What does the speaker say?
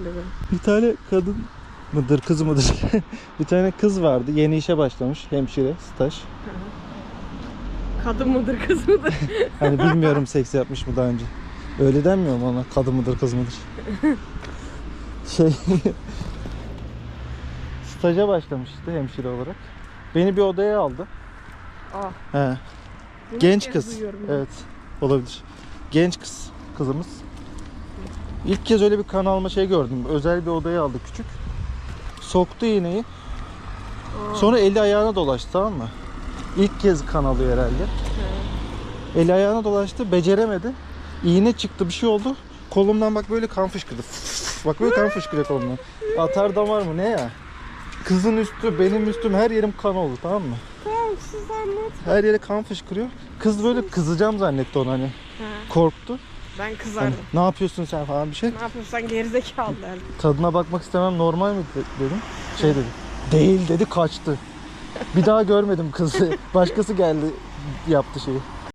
oluyor. Bir tane kadın mıdır kız mıdır? bir tane kız vardı. Yeni işe başlamış. Hemşire, staj. Kadın mıdır kız mıdır? Hani bilmiyorum seks yapmış mı daha önce. Öyle denmiyor mu ona? Kadın mıdır kız mıdır? Şey... Staja başlamış işte hemşire olarak. Beni bir odaya aldı. Aa. He. bunu Genç kız. Evet. Olabilir. Genç kız. Kızımız. İlk kez öyle bir kan alma şey gördüm. Özel bir odaya aldı küçük. Soktu iğneyi. Sonra eli ayağına dolaştı tamam mı? İlk kez kan alıyor herhalde. Eli ayağına dolaştı, beceremedi. İğne çıktı, bir şey oldu. Kolumdan bak böyle kan fışkırdı. bak böyle kan fışkırıyor kolumdan. Atar damar mı ne ya? Kızın üstü, benim üstüm, her yerim kan oldu tamam mı? Her yere kan fışkırıyor. Kız böyle kızacağım zannetti onu hani. Ha, Korktu. Ben Hani, kızardım. ne yapıyorsun sen falan bir şey. Ne yapıyorsun gerizekalı derdim. Tadına bakmak istemem normal mi de- dedim. Şey dedi. Değil dedi kaçtı. Bir daha görmedim kızı. Başkası geldi yaptı şeyi.